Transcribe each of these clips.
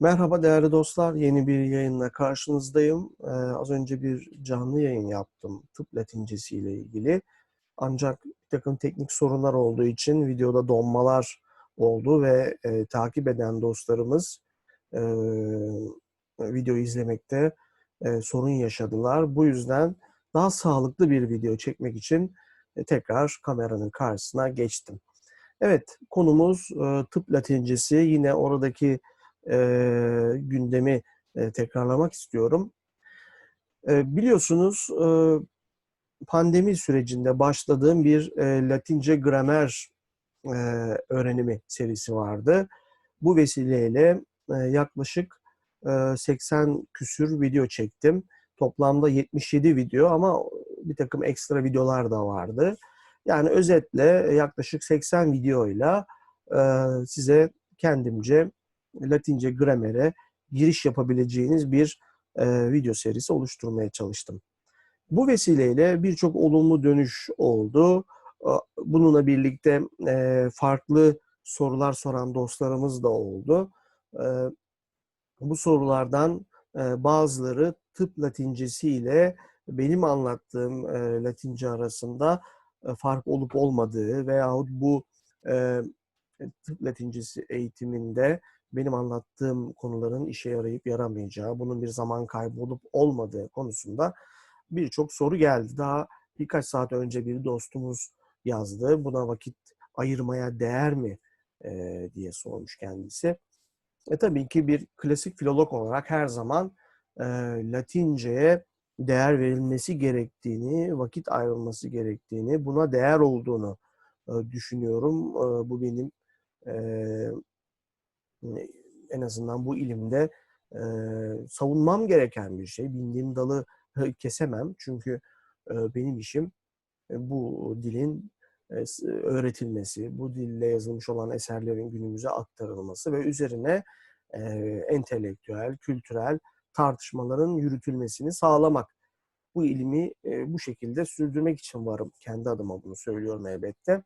Merhaba değerli dostlar. Yeni bir yayınla karşınızdayım. Ee, az önce bir canlı yayın yaptım tıp latincesi ile ilgili. Ancak bir takım teknik sorunlar olduğu için videoda donmalar oldu ve e, takip eden dostlarımız e, videoyu izlemekte e, sorun yaşadılar. Bu yüzden daha sağlıklı bir video çekmek için e, tekrar kameranın karşısına geçtim. Evet, konumuz e, tıp latincesi. Yine oradaki e, gündemi e, tekrarlamak istiyorum. E, biliyorsunuz e, pandemi sürecinde başladığım bir e, Latince gramer e, öğrenimi serisi vardı. Bu vesileyle e, yaklaşık e, 80 küsür video çektim. Toplamda 77 video ama bir takım ekstra videolar da vardı. Yani özetle yaklaşık 80 videoyla e, size kendimce Latince gramere giriş yapabileceğiniz bir e, video serisi oluşturmaya çalıştım. Bu vesileyle birçok olumlu dönüş oldu. Bununla birlikte e, farklı sorular soran dostlarımız da oldu. E, bu sorulardan e, bazıları tıp latincesi ile benim anlattığım e, latince arasında e, fark olup olmadığı veyahut bu e, tıp latincesi eğitiminde benim anlattığım konuların işe yarayıp yaramayacağı, bunun bir zaman kaybı olup olmadığı konusunda birçok soru geldi. Daha birkaç saat önce bir dostumuz yazdı. Buna vakit ayırmaya değer mi e, diye sormuş kendisi. E tabii ki bir klasik filolog olarak her zaman e, Latince'ye değer verilmesi gerektiğini, vakit ayrılması gerektiğini, buna değer olduğunu e, düşünüyorum. E, bu benim e, en azından bu ilimde e, savunmam gereken bir şey. Bindiğim dalı kesemem çünkü e, benim işim e, bu dilin e, öğretilmesi, bu dille yazılmış olan eserlerin günümüze aktarılması ve üzerine e, entelektüel, kültürel tartışmaların yürütülmesini sağlamak. Bu ilimi e, bu şekilde sürdürmek için varım. Kendi adıma bunu söylüyorum elbette.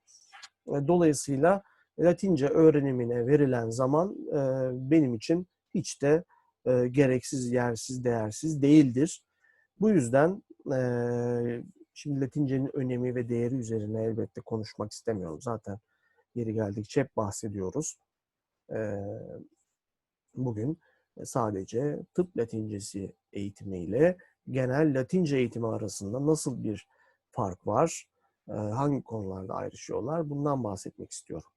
E, dolayısıyla Latince öğrenimine verilen zaman e, benim için hiç de e, gereksiz, yersiz, değersiz değildir. Bu yüzden e, şimdi Latince'nin önemi ve değeri üzerine elbette konuşmak istemiyorum. Zaten yeri geldikçe hep bahsediyoruz. E, bugün sadece tıp Latincesi eğitimiyle genel Latince eğitimi arasında nasıl bir fark var, e, hangi konularda ayrışıyorlar bundan bahsetmek istiyorum.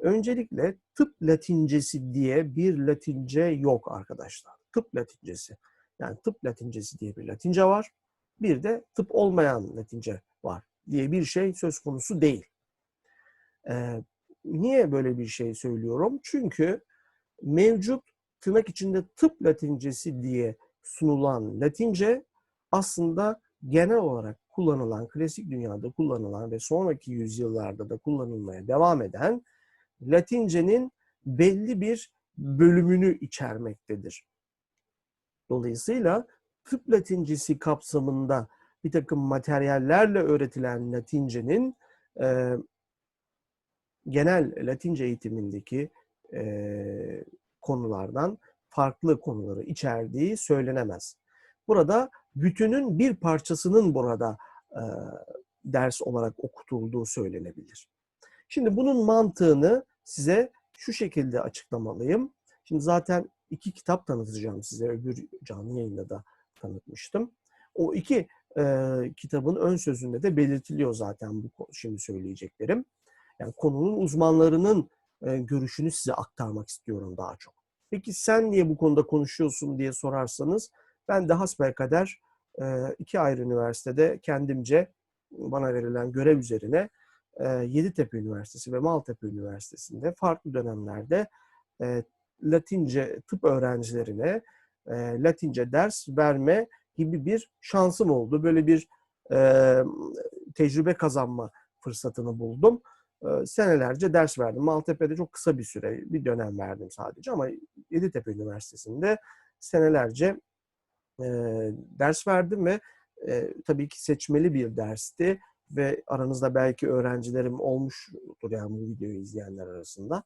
Öncelikle tıp latincesi diye bir latince yok arkadaşlar. Tıp latincesi. Yani tıp latincesi diye bir latince var. Bir de tıp olmayan latince var diye bir şey söz konusu değil. Ee, niye böyle bir şey söylüyorum? Çünkü mevcut tırnak içinde tıp latincesi diye sunulan latince aslında genel olarak kullanılan, klasik dünyada kullanılan ve sonraki yüzyıllarda da kullanılmaya devam eden Latince'nin belli bir bölümünü içermektedir. Dolayısıyla tıp Latincesi kapsamında bir takım materyallerle öğretilen Latince'nin e, genel Latince eğitimindeki e, konulardan farklı konuları içerdiği söylenemez. Burada bütünün bir parçasının burada e, ders olarak okutulduğu söylenebilir. Şimdi bunun mantığını size şu şekilde açıklamalıyım. Şimdi zaten iki kitap tanıtacağım size. Öbür canlı yayında da tanıtmıştım. O iki e, kitabın ön sözünde de belirtiliyor zaten bu şimdi söyleyeceklerim. Yani konunun uzmanlarının e, görüşünü size aktarmak istiyorum daha çok. Peki sen niye bu konuda konuşuyorsun diye sorarsanız ben de hasbelkader e, iki ayrı üniversitede kendimce bana verilen görev üzerine Yeditepe Üniversitesi ve Maltepe Üniversitesi'nde farklı dönemlerde Latince tıp öğrencilerine Latince ders verme gibi bir şansım oldu. Böyle bir tecrübe kazanma fırsatını buldum. Senelerce ders verdim. Maltepe'de çok kısa bir süre, bir dönem verdim sadece ama Yeditepe Üniversitesi'nde senelerce ders verdim ve tabii ki seçmeli bir dersti ve aranızda belki öğrencilerim olmuştur yani bu videoyu izleyenler arasında.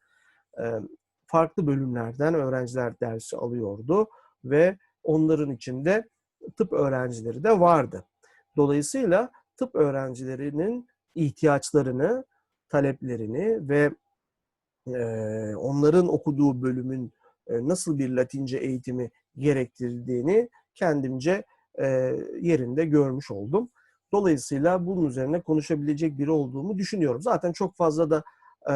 farklı bölümlerden öğrenciler dersi alıyordu ve onların içinde tıp öğrencileri de vardı. Dolayısıyla tıp öğrencilerinin ihtiyaçlarını, taleplerini ve onların okuduğu bölümün nasıl bir Latince eğitimi gerektirdiğini kendimce yerinde görmüş oldum. Dolayısıyla bunun üzerine konuşabilecek biri olduğumu düşünüyorum. Zaten çok fazla da e,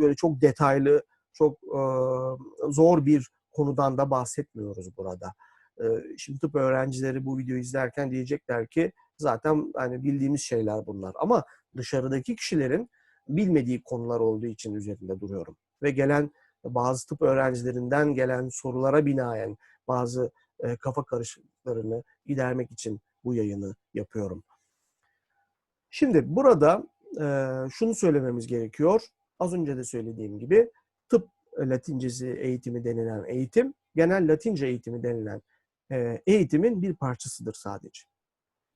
böyle çok detaylı, çok e, zor bir konudan da bahsetmiyoruz burada. E, şimdi tıp öğrencileri bu videoyu izlerken diyecekler ki zaten hani bildiğimiz şeyler bunlar. Ama dışarıdaki kişilerin bilmediği konular olduğu için üzerinde duruyorum. Ve gelen bazı tıp öğrencilerinden gelen sorulara binaen bazı e, kafa karışıklarını gidermek için bu yayını yapıyorum. Şimdi burada e, şunu söylememiz gerekiyor. Az önce de söylediğim gibi tıp latincesi eğitimi denilen eğitim, genel latince eğitimi denilen e, eğitimin bir parçasıdır sadece.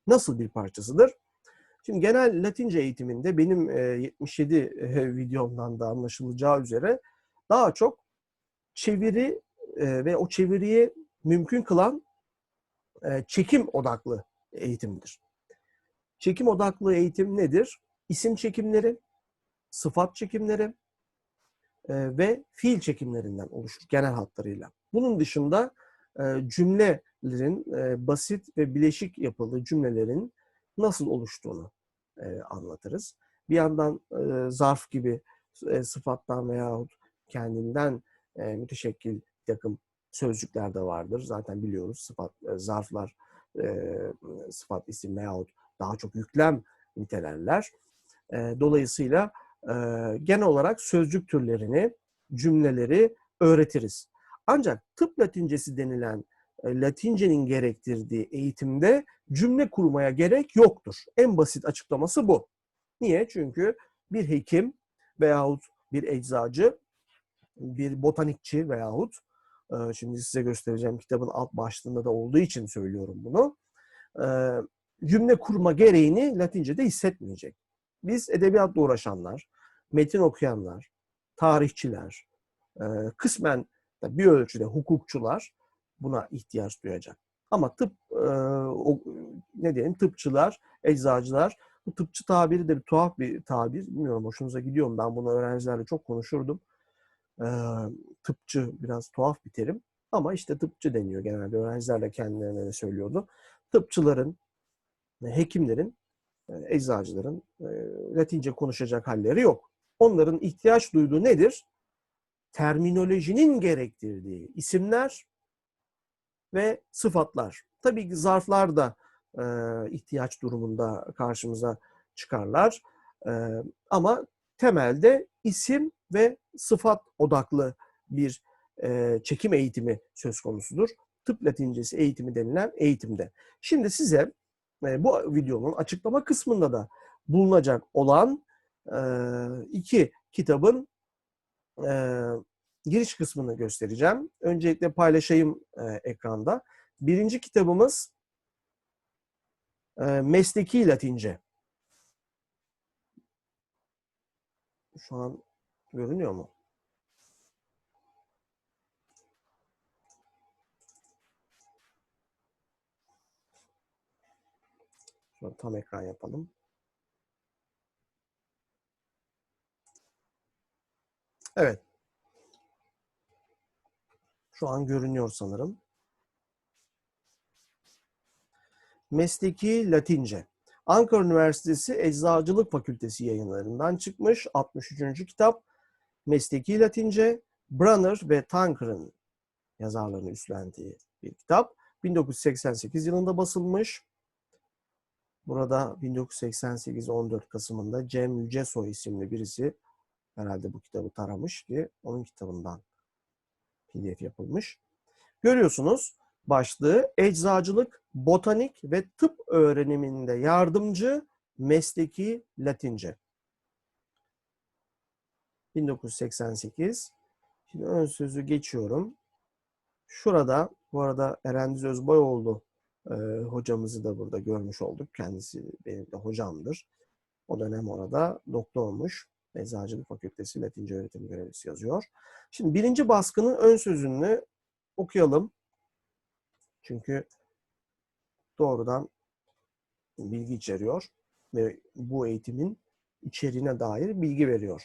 Nasıl bir parçasıdır? Şimdi genel latince eğitiminde benim e, 77 e, videomdan da anlaşılacağı üzere daha çok çeviri e, ve o çeviriyi mümkün kılan e, çekim odaklı eğitimdir. Çekim odaklı eğitim nedir? İsim çekimleri, sıfat çekimleri e, ve fiil çekimlerinden oluşur genel hatlarıyla. Bunun dışında e, cümlelerin e, basit ve bileşik yapılı cümlelerin nasıl oluştuğunu anlatırız. Bir yandan zarf gibi e, sıfattan veyahut kendinden e, müteşekkil takım sözcükler de vardır. Zaten biliyoruz sıfat, zarflar sıfat isim veyahut daha çok yüklem nitelerler. E, dolayısıyla e, genel olarak sözcük türlerini, cümleleri öğretiriz. Ancak tıp latincesi denilen e, Latince'nin gerektirdiği eğitimde cümle kurmaya gerek yoktur. En basit açıklaması bu. Niye? Çünkü bir hekim veyahut bir eczacı, bir botanikçi veyahut e, şimdi size göstereceğim kitabın alt başlığında da olduğu için söylüyorum bunu. E, cümle kurma gereğini Latince'de hissetmeyecek. Biz edebiyatla uğraşanlar, metin okuyanlar, tarihçiler, kısmen bir ölçüde hukukçular buna ihtiyaç duyacak. Ama tıp e, ne diyelim tıpçılar, eczacılar bu tıpçı tabiri de bir tuhaf bir tabir. Bilmiyorum hoşunuza gidiyor mu? Ben bunu öğrencilerle çok konuşurdum. E, tıpçı biraz tuhaf bir terim. Ama işte tıpçı deniyor genelde. Öğrenciler de kendilerine de söylüyordu. Tıpçıların, hekimlerin, e, eczacıların e, Latince konuşacak halleri yok. Onların ihtiyaç duyduğu nedir? Terminolojinin gerektirdiği isimler ve sıfatlar. Tabii ki zarflar da e, ihtiyaç durumunda karşımıza çıkarlar. E, ama temelde isim ve sıfat odaklı bir e, çekim eğitimi söz konusudur. Tıp latincesi eğitimi denilen eğitimde. Şimdi size e, bu videonun açıklama kısmında da bulunacak olan e, iki kitabın e, giriş kısmını göstereceğim. Öncelikle paylaşayım e, ekranda. Birinci kitabımız Mesleki Latince. Şu an görünüyor mu? Tam ekran yapalım. Evet. Şu an görünüyor sanırım. Mesleki Latince. Ankara Üniversitesi Eczacılık Fakültesi yayınlarından çıkmış 63. kitap. Mesleki Latince, Brunner ve Tanker'ın yazarlarını üstlendiği bir kitap. 1988 yılında basılmış. Burada 1988 14 Kasım'ında Cem Yücesoy isimli birisi herhalde bu kitabı taramış ki onun kitabından PDF yapılmış. Görüyorsunuz başlığı eczacılık, botanik ve tıp öğreniminde yardımcı mesleki Latince. 1988. Şimdi ön sözü geçiyorum. Şurada bu arada Erendiz Özbayoğlu e, hocamızı da burada görmüş olduk. Kendisi benim de hocamdır. O dönem orada doktormuş. Eczacılık Fakültesi Latince öğretim görevlisi yazıyor. Şimdi birinci baskının ön sözünü okuyalım. Çünkü doğrudan bilgi içeriyor ve bu eğitimin içeriğine dair bilgi veriyor.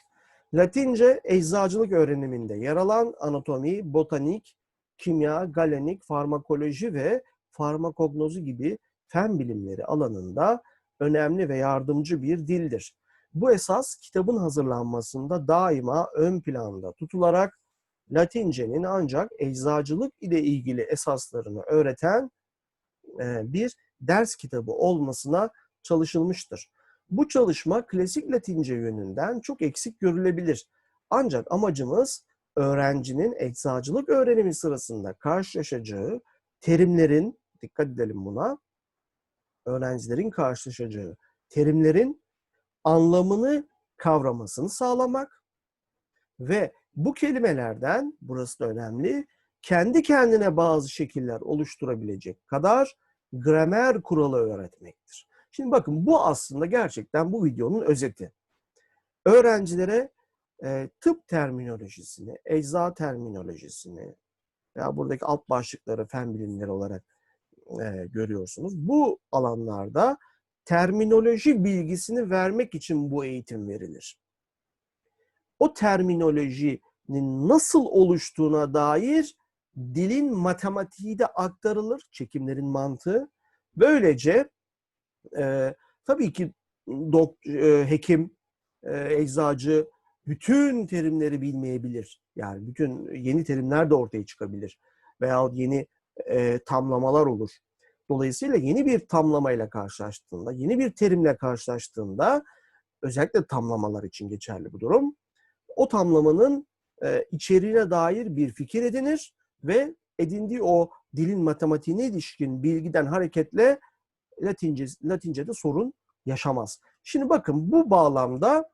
Latince eczacılık öğreniminde yer alan anatomi, botanik, kimya, galenik, farmakoloji ve farmakognozi gibi fen bilimleri alanında önemli ve yardımcı bir dildir. Bu esas kitabın hazırlanmasında daima ön planda tutularak Latince'nin ancak eczacılık ile ilgili esaslarını öğreten e, bir ders kitabı olmasına çalışılmıştır. Bu çalışma klasik Latince yönünden çok eksik görülebilir. Ancak amacımız öğrencinin eczacılık öğrenimi sırasında karşılaşacağı terimlerin, dikkat edelim buna, öğrencilerin karşılaşacağı terimlerin anlamını kavramasını sağlamak ve bu kelimelerden, burası da önemli, kendi kendine bazı şekiller oluşturabilecek kadar gramer kuralı öğretmektir. Şimdi bakın bu aslında gerçekten bu videonun özeti. Öğrencilere e, tıp terminolojisini, ecza terminolojisini veya buradaki alt başlıkları fen bilimleri olarak e, görüyorsunuz. Bu alanlarda terminoloji bilgisini vermek için bu eğitim verilir. O terminolojinin nasıl oluştuğuna dair dilin matematiği de aktarılır, çekimlerin mantığı. Böylece e, tabii ki dok, e, hekim, e, eczacı bütün terimleri bilmeyebilir. Yani bütün yeni terimler de ortaya çıkabilir. Veyahut yeni e, tamlamalar olur. Dolayısıyla yeni bir tamlamayla karşılaştığında, yeni bir terimle karşılaştığında özellikle tamlamalar için geçerli bu durum. O tamlamanın e, içeriğine dair bir fikir edinir ve edindiği o dilin matematiğine ilişkin bilgiden hareketle Latince, Latince'de sorun yaşamaz. Şimdi bakın bu bağlamda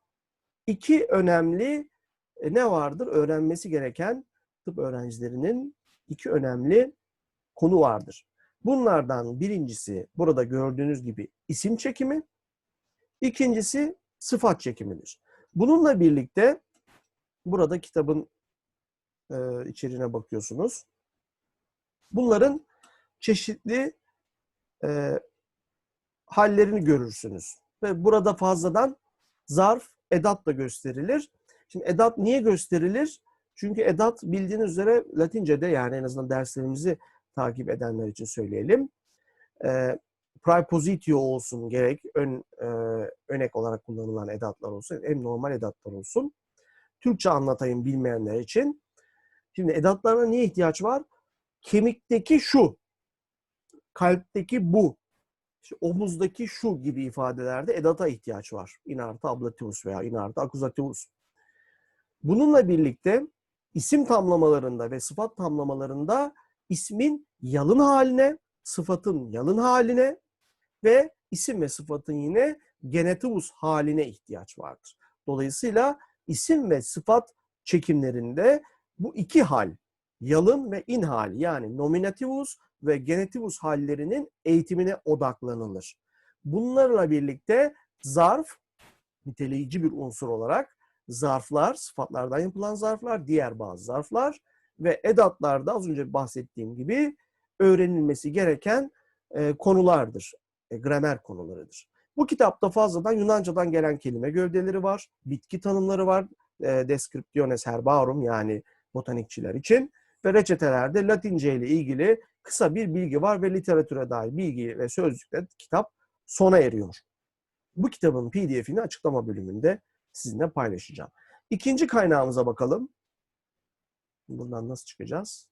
iki önemli e, ne vardır? Öğrenmesi gereken tıp öğrencilerinin iki önemli konu vardır. Bunlardan birincisi burada gördüğünüz gibi isim çekimi, ikincisi sıfat çekimidir. Bununla birlikte burada kitabın e, içeriğine bakıyorsunuz. Bunların çeşitli e, hallerini görürsünüz. Ve burada fazladan zarf, edat da gösterilir. Şimdi edat niye gösterilir? Çünkü edat bildiğiniz üzere Latince'de yani en azından derslerimizi takip edenler için söyleyelim. E, prepositio olsun gerek, ön e, önek olarak kullanılan edatlar olsun, hem normal edatlar olsun. Türkçe anlatayım bilmeyenler için. Şimdi edatlarına niye ihtiyaç var? Kemikteki şu, kalpteki bu, işte omuzdaki şu gibi ifadelerde edata ihtiyaç var. Inarta ablativus veya inarta accusativus. Bununla birlikte isim tamlamalarında ve sıfat tamlamalarında ismin yalın haline, sıfatın yalın haline ve isim ve sıfatın yine genetivus haline ihtiyaç vardır. Dolayısıyla isim ve sıfat çekimlerinde bu iki hal, yalın ve in hal yani nominativus ve genetivus hallerinin eğitimine odaklanılır. Bunlarla birlikte zarf niteleyici bir unsur olarak zarflar, sıfatlardan yapılan zarflar, diğer bazı zarflar ve edatlarda az önce bahsettiğim gibi öğrenilmesi gereken e, konulardır. E, gramer konularıdır. Bu kitapta fazladan Yunanca'dan gelen kelime gövdeleri var, bitki tanımları var, e, descriptiones herbarum yani botanikçiler için ve reçetelerde Latince ile ilgili kısa bir bilgi var ve literatüre dair bilgi ve sözlükle kitap sona eriyor. Bu kitabın pdf'ini açıklama bölümünde sizinle paylaşacağım. İkinci kaynağımıza bakalım. Buradan nasıl çıkacağız?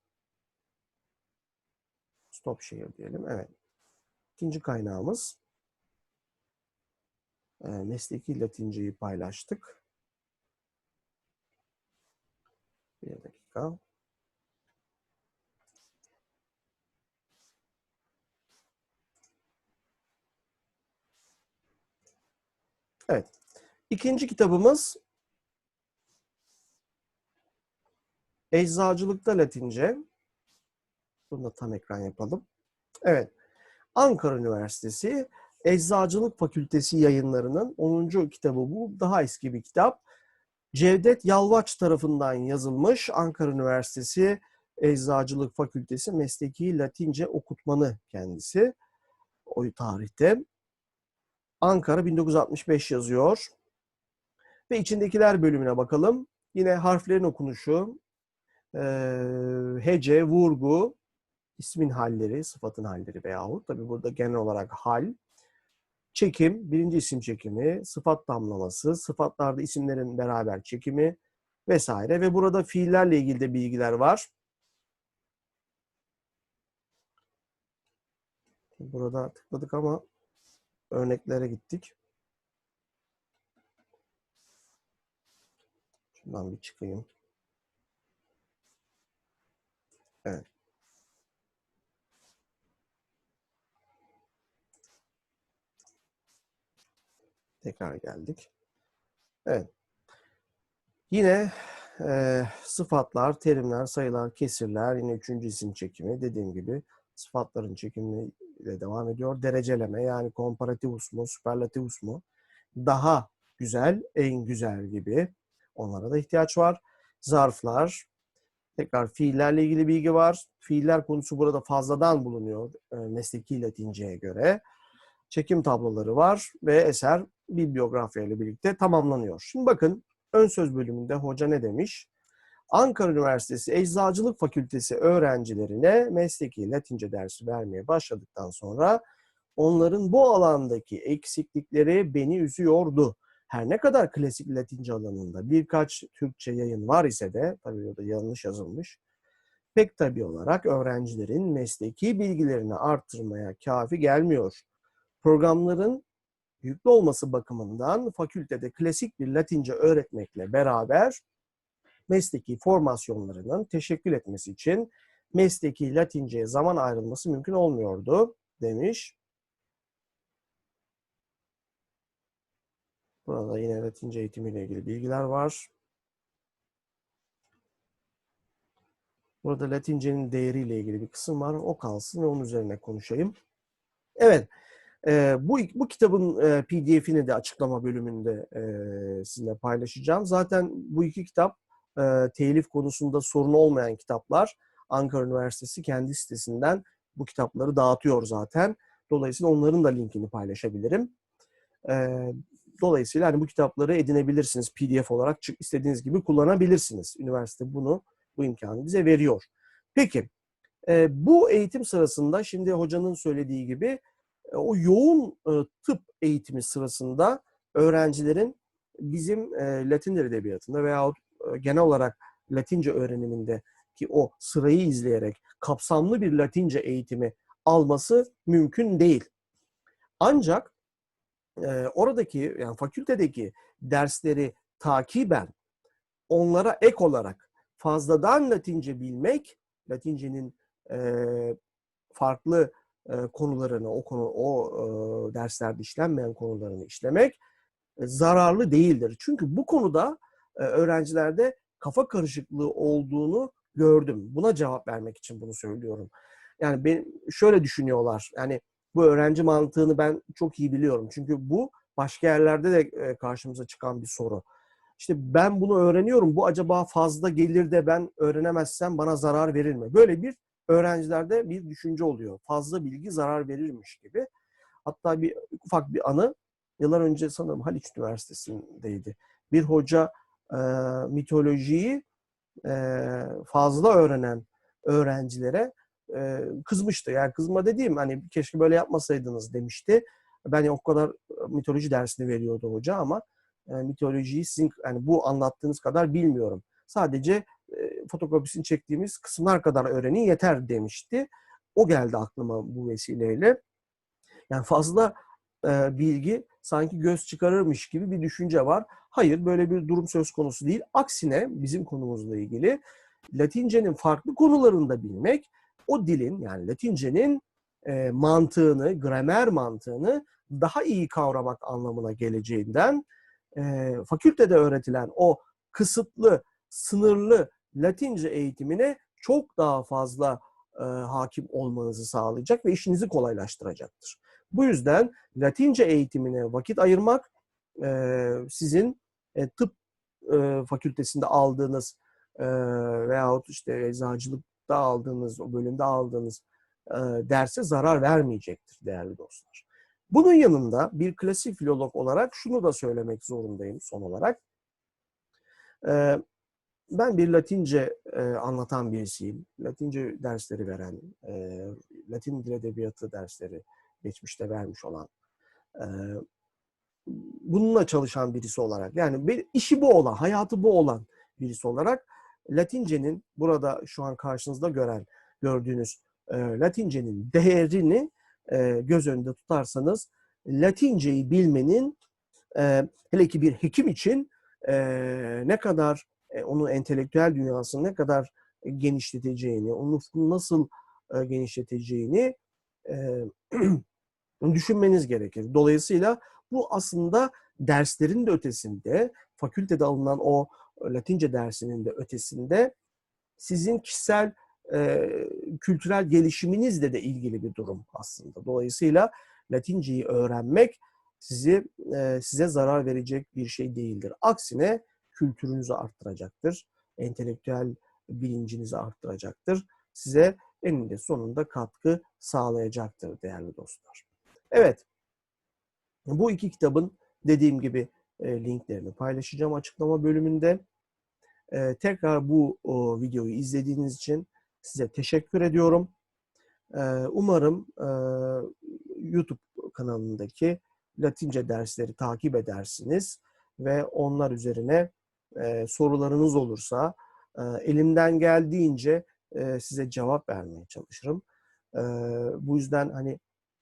Stop share diyelim. Evet. İkinci kaynağımız. E, mesleki Latinceyi paylaştık. Bir dakika. Evet. İkinci kitabımız Eczacılıkta Latince. Bunu da tam ekran yapalım. Evet. Ankara Üniversitesi Eczacılık Fakültesi yayınlarının 10. kitabı bu. Daha eski bir kitap. Cevdet Yalvaç tarafından yazılmış Ankara Üniversitesi Eczacılık Fakültesi Mesleki Latince okutmanı kendisi o tarihte. Ankara 1965 yazıyor. Ve içindekiler bölümüne bakalım. Yine harflerin okunuşu, e, hece, vurgu, ismin halleri, sıfatın halleri veyahut tabi burada genel olarak hal, çekim, birinci isim çekimi, sıfat damlaması, sıfatlarda isimlerin beraber çekimi vesaire ve burada fiillerle ilgili de bilgiler var. Burada tıkladık ama örneklere gittik. Şundan bir çıkayım. Evet. Tekrar geldik. Evet. Yine e, sıfatlar, terimler, sayılar, kesirler, yine üçüncü isim çekimi dediğim gibi sıfatların çekimiyle devam ediyor. Dereceleme yani komparativus mu, süperlativus mu? Daha güzel, en güzel gibi onlara da ihtiyaç var. Zarflar, tekrar fiillerle ilgili bilgi var. Fiiller konusu burada fazladan bulunuyor e, mesleki Latince'ye göre. Çekim tabloları var ve eser bibliografya ile birlikte tamamlanıyor. Şimdi bakın ön söz bölümünde hoca ne demiş? Ankara Üniversitesi Eczacılık Fakültesi öğrencilerine mesleki Latince dersi vermeye başladıktan sonra onların bu alandaki eksiklikleri beni üzüyordu. Her ne kadar klasik Latince alanında birkaç Türkçe yayın var ise de, tabii o da yanlış yazılmış, pek tabii olarak öğrencilerin mesleki bilgilerini arttırmaya kafi gelmiyor. Programların yüklü olması bakımından fakültede klasik bir Latince öğretmekle beraber mesleki formasyonlarının teşekkül etmesi için mesleki Latince'ye zaman ayrılması mümkün olmuyordu demiş. Burada yine Latince eğitimiyle ilgili bilgiler var. Burada Latince'nin değeriyle ilgili bir kısım var. O kalsın ve onun üzerine konuşayım. Evet. E, bu, bu kitabın e, PDF'ini de açıklama bölümünde e, sizinle paylaşacağım. Zaten bu iki kitap e, telif konusunda sorun olmayan kitaplar. Ankara Üniversitesi kendi sitesinden bu kitapları dağıtıyor zaten. Dolayısıyla onların da linkini paylaşabilirim. E, dolayısıyla hani bu kitapları edinebilirsiniz. PDF olarak istediğiniz gibi kullanabilirsiniz. Üniversite bunu, bu imkanı bize veriyor. Peki, e, bu eğitim sırasında şimdi hocanın söylediği gibi e, o yoğun e, tıp eğitimi sırasında öğrencilerin bizim e, Latin edebiyatında veyahut e, genel olarak Latince öğreniminde ki o sırayı izleyerek kapsamlı bir Latince eğitimi alması mümkün değil. Ancak e, oradaki yani fakültedeki dersleri takiben onlara ek olarak fazladan Latince bilmek, Latince'nin e, farklı e, konularını, o konu o e, derslerde işlenmeyen konularını işlemek e, zararlı değildir. Çünkü bu konuda e, öğrencilerde kafa karışıklığı olduğunu gördüm. Buna cevap vermek için bunu söylüyorum. Yani ben şöyle düşünüyorlar. Yani bu öğrenci mantığını ben çok iyi biliyorum. Çünkü bu başka yerlerde de e, karşımıza çıkan bir soru. İşte ben bunu öğreniyorum. Bu acaba fazla gelir de ben öğrenemezsem bana zarar verir mi? Böyle bir öğrencilerde bir düşünce oluyor. Fazla bilgi zarar verirmiş gibi. Hatta bir ufak bir anı yıllar önce sanırım Haliç Üniversitesi'ndeydi. Bir hoca e, mitolojiyi e, fazla öğrenen öğrencilere e, kızmıştı. Yani kızma dediğim hani keşke böyle yapmasaydınız demişti. Ben o kadar mitoloji dersini veriyordu hoca ama e, mitolojiyi sizin yani bu anlattığınız kadar bilmiyorum. Sadece e, fotokopisini çektiğimiz kısımlar kadar öğrenin yeter demişti. O geldi aklıma bu vesileyle. Yani fazla e, bilgi sanki göz çıkarırmış gibi bir düşünce var. Hayır böyle bir durum söz konusu değil. Aksine bizim konumuzla ilgili Latince'nin farklı konularını da bilmek, o dilin yani Latince'nin e, mantığını, gramer mantığını daha iyi kavramak anlamına geleceğinden e, fakültede öğretilen o kısıtlı, sınırlı Latince eğitimine çok daha fazla e, hakim olmanızı sağlayacak ve işinizi kolaylaştıracaktır. Bu yüzden Latince eğitimine vakit ayırmak e, sizin e, tıp e, fakültesinde aldığınız e, veyahut işte eczacılıkta aldığınız, o bölümde aldığınız e, derse zarar vermeyecektir değerli dostlar. Bunun yanında bir klasik filolog olarak şunu da söylemek zorundayım son olarak. E, ben bir Latince e, anlatan birisiyim. Latince dersleri veren, e, Latin dil edebiyatı dersleri geçmişte vermiş olan, e, bununla çalışan birisi olarak, yani bir işi bu olan, hayatı bu olan birisi olarak Latince'nin burada şu an karşınızda gören, gördüğünüz e, Latince'nin değerini e, göz önünde tutarsanız Latince'yi bilmenin e, hele ki bir hekim için e, ne kadar e, onun entelektüel dünyasını ne kadar genişleteceğini, onun nasıl e, genişleteceğini e, düşünmeniz gerekir. Dolayısıyla bu aslında derslerin de ötesinde, fakültede alınan o Latince dersinin de ötesinde sizin kişisel e, kültürel gelişiminizle de ilgili bir durum aslında. Dolayısıyla Latinceyi öğrenmek sizi e, size zarar verecek bir şey değildir. Aksine kültürünüzü arttıracaktır. Entelektüel bilincinizi arttıracaktır. Size eninde sonunda katkı sağlayacaktır değerli dostlar. Evet, bu iki kitabın dediğim gibi e, linklerini paylaşacağım açıklama bölümünde. E, tekrar bu videoyu izlediğiniz için size teşekkür ediyorum. E, umarım e, YouTube kanalındaki Latince dersleri takip edersiniz ve onlar üzerine e, sorularınız olursa e, elimden geldiğince size cevap vermeye çalışırım. Bu yüzden hani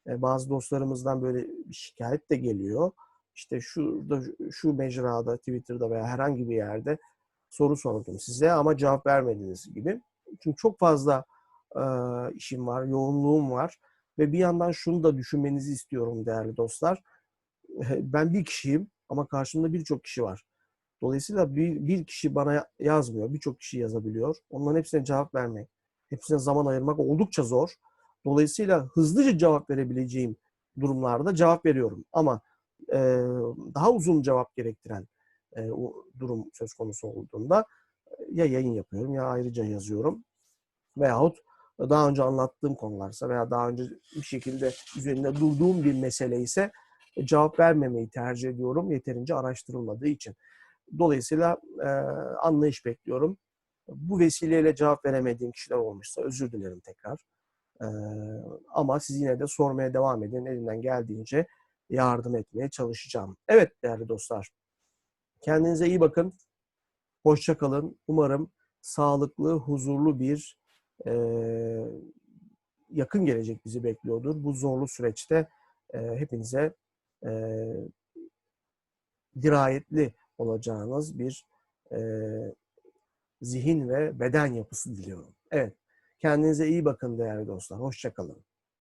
bazı dostlarımızdan böyle bir şikayet de geliyor. İşte şurada, şu mecrada, Twitter'da veya herhangi bir yerde soru sordum size ama cevap vermediniz gibi. Çünkü çok fazla e, işim var, yoğunluğum var ve bir yandan şunu da düşünmenizi istiyorum değerli dostlar. Ben bir kişiyim ama karşımda birçok kişi var. Dolayısıyla bir, bir kişi bana yazmıyor, birçok kişi yazabiliyor. Onların hepsine cevap vermek, hepsine zaman ayırmak oldukça zor. Dolayısıyla hızlıca cevap verebileceğim durumlarda cevap veriyorum. Ama e, daha uzun cevap gerektiren e, o durum söz konusu olduğunda ya yayın yapıyorum ya ayrıca yazıyorum. Veyahut daha önce anlattığım konularsa veya daha önce bir şekilde üzerinde durduğum bir mesele ise cevap vermemeyi tercih ediyorum yeterince araştırılmadığı için. Dolayısıyla e, anlayış bekliyorum. Bu vesileyle cevap veremediğim kişiler olmuşsa özür dilerim tekrar. E, ama siz yine de sormaya devam edin. Elinden geldiğince yardım etmeye çalışacağım. Evet değerli dostlar. Kendinize iyi bakın. Hoşça kalın. Umarım sağlıklı, huzurlu bir e, yakın gelecek bizi bekliyordur. Bu zorlu süreçte e, hepinize e, dirayetli olacağınız bir e, zihin ve beden yapısı diliyorum. Evet, kendinize iyi bakın değerli dostlar. Hoşçakalın.